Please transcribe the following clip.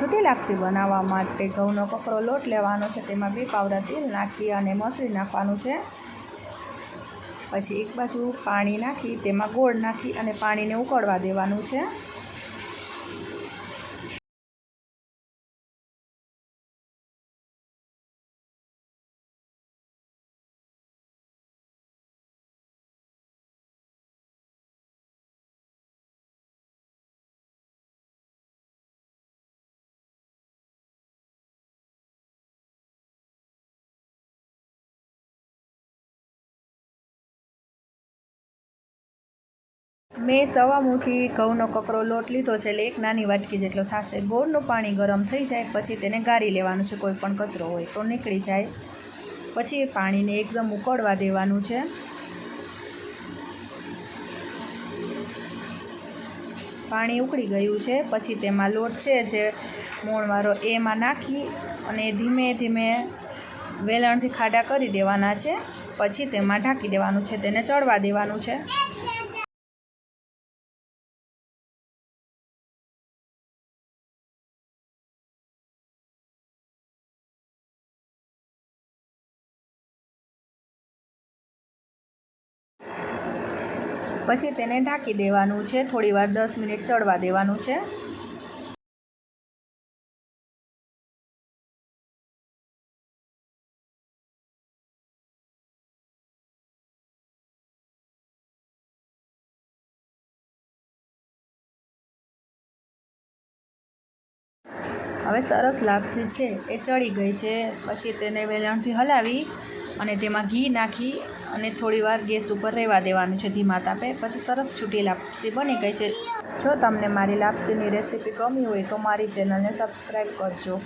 છૂટી લાપસી બનાવવા માટે ઘઉંનો કકરો લોટ લેવાનો છે. તેમાં બે પાવડા તેલ નાખી અને મસળી નાખવાનું છે. પછી એક બાજુ પાણી નાખી, તેમાં ગોળ નાખી અને પાણીને ઉકળવા દેવાનું છે. મેં સવા મુઠ્ઠી ઘઉંનો કકરો લોટ લીધો છે એટલે એક નાની વાટકી જેટલો થશે. ગોળનું પાણી ગરમ થઈ જાય પછી તેને ગાળી લેવાનું છે. કોઈ પણ કચરો હોય તો નીકળી જાય. પછી એ પાણીને એકદમ ઉકળવા દેવાનું છે. પાણી ઉકળી ગયું છે. પછી તેમાં લોટ છે જે મોણવાળો એમાં નાખી અને ધીમે ધીમે વેલણથી ખાડા કરી દેવાના છે. પછી તેમાં ઢાંકી દેવાનું છે. તેને ચડવા દેવાનું છે. પછી તેને ઢાંકી દેવાનું છે. થોડીવાર દસ મિનિટ ચડવા દેવાનું છે. હવે સરસ લાપસી છે. એ ચડી ગઈ છે. પછી તેને વેલણથી હલાવી અને તેમાં ઘી નાખી અને થોડીવાર ગેસ ઉપર રહેવા દેવાનું છે ધીમા તાપે. પછી સરસ છૂટી લાપસી બની ગઈ છે. જો તમને મારી લાપસીની રેસીપી ગમી હોય તો મારી ચેનલને સબસ્ક્રાઈબ કરજો.